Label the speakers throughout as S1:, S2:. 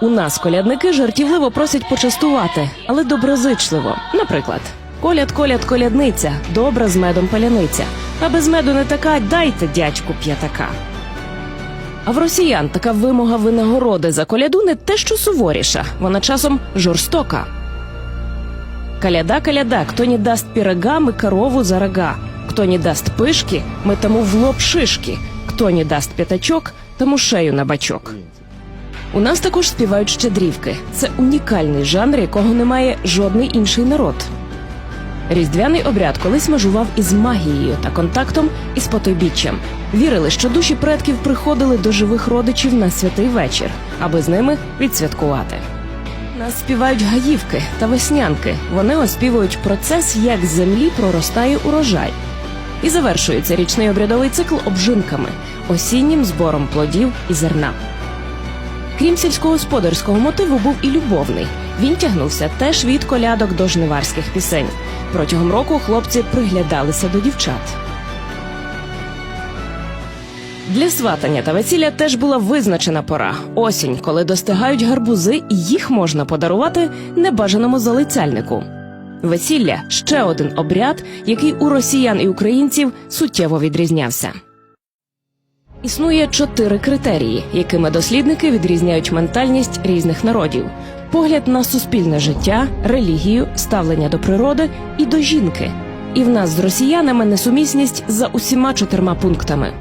S1: У нас колядники жартівливо просять почастувати, але доброзичливо. Наприклад, коляд, коляд, колядниця, добра з медом паляниця. А без меду не така, дайте дядьку п'ятака. А в росіян така вимога винагороди за коляду не те, що суворіша, вона часом жорстока. Коляда, коляда, кто не даст пирога, мы корову за рога. Кто не даст пышки, мы тому в лоб шишки. Кто не даст п'ятачок, тому шею на бачок. У нас також співають щедрівки. Це унікальний жанр, якого не має жодний інший народ. Різдвяний обряд колись межував із магією та контактом із потойбіччям. Вірили, що душі предків приходили до живих родичів на святий вечір, аби з ними відсвяткувати. Нас співають гаївки та веснянки. Вони оспівують процес, як з землі проростає урожай. І завершується річний обрядовий цикл обжинками, осіннім збором плодів і зерна. Крім сільськогосподарського мотиву, був і любовний. Він тягнувся теж від колядок до жниварських пісень. Протягом року хлопці приглядалися до дівчат. Для сватання та весілля теж була визначена пора осінь, коли достигають гарбузи, і їх можна подарувати небажаному залицяльнику. Весілля ще один обряд, який у росіян і українців суттєво відрізнявся. Існує чотири критерії, якими дослідники відрізняють ментальність різних народів: погляд на суспільне життя, релігію, ставлення до природи і до жінки. І в нас з росіянами несумісність за усіма чотирма пунктами.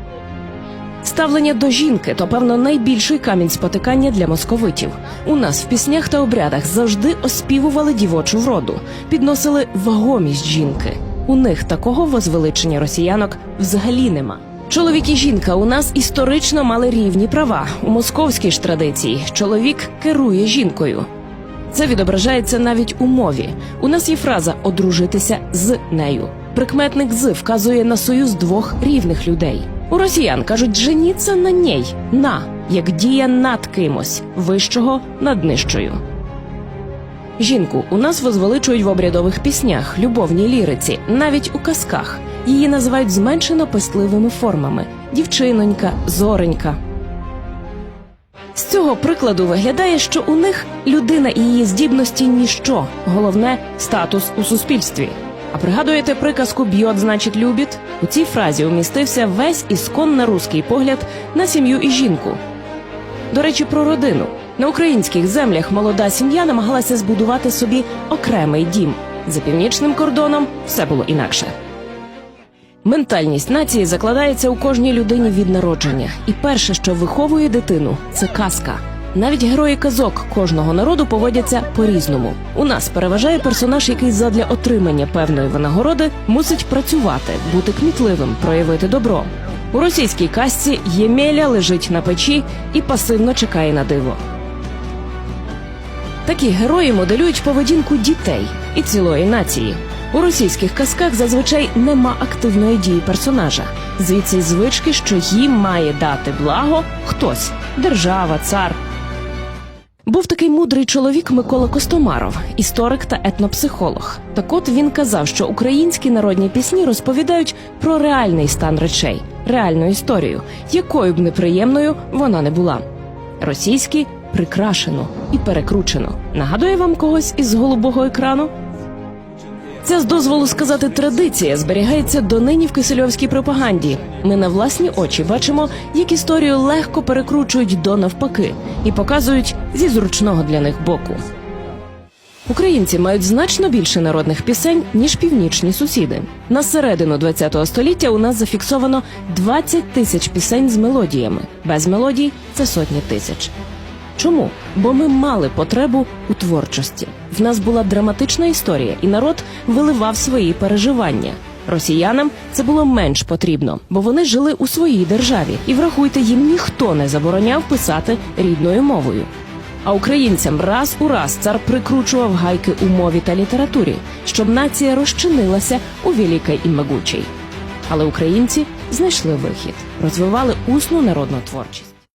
S1: Ставлення до жінки то певно найбільший камінь спотикання для московитів. У нас в піснях та обрядах завжди оспівували дівочу вроду, підносили вагомість жінки. У них такого возвеличення росіянок взагалі нема. Чоловік і жінка у нас історично мали рівні права. У московській ж традиції чоловік керує жінкою. Це відображається навіть у мові. У нас є фраза одружитися з нею. Прикметник з вказує на союз двох рівних людей. У росіян кажуть женіться на ній, на як дія над кимось, вищого над нижчою. Жінку у нас возвеличують в обрядових піснях, любовній ліриці, навіть у казках. Її називають зменшено пестливими формами: дівчинонька, зоренька. З цього прикладу виглядає, що у них людина і її здібності ніщо, головне статус у суспільстві. А пригадуєте приказку «б'єт, значить любить»? У цій фразі умістився весь ісконно руський погляд на сім'ю і жінку. До речі, про родину на українських землях молода сім'я намагалася збудувати собі окремий дім. За північним кордоном все було інакше. Ментальність нації закладається у кожній людині від народження, і перше, що виховує дитину, це казка. Навіть герої казок кожного народу поводяться по-різному. У нас переважає персонаж, який задля отримання певної винагороди мусить працювати, бути кмітливим, проявити добро. У російській казці Ємеля лежить на печі і пасивно чекає на диво. Такі герої моделюють поведінку дітей і цілої нації. У російських казках зазвичай нема активної дії персонажа. Звідси звички, що їм має дати благо хтось держава, цар. Був такий мудрий чоловік Микола Костомаров, історик та етнопсихолог. Так от він казав, що українські народні пісні розповідають про реальний стан речей, реальну історію, якою б неприємною вона не була. Російські прикрашено і перекручено. Нагадує вам когось із голубого екрану? Ця з дозволу сказати традиція зберігається донині в кисельовській пропаганді. Ми на власні очі бачимо, як історію легко перекручують до навпаки і показують зі зручного для них боку. Українці мають значно більше народних пісень ніж північні сусіди. На середину ХХ століття у нас зафіксовано 20 тисяч пісень з мелодіями. Без мелодій це сотні тисяч. Чому? Бо ми мали потребу у творчості. В нас була драматична історія, і народ виливав свої переживання. Росіянам це було менш потрібно, бо вони жили у своїй державі, і врахуйте, їм ніхто не забороняв писати рідною мовою. А українцям раз у раз цар прикручував гайки у мові та літературі, щоб нація розчинилася у великій і могучій. Але українці знайшли вихід, розвивали усну народну творчість.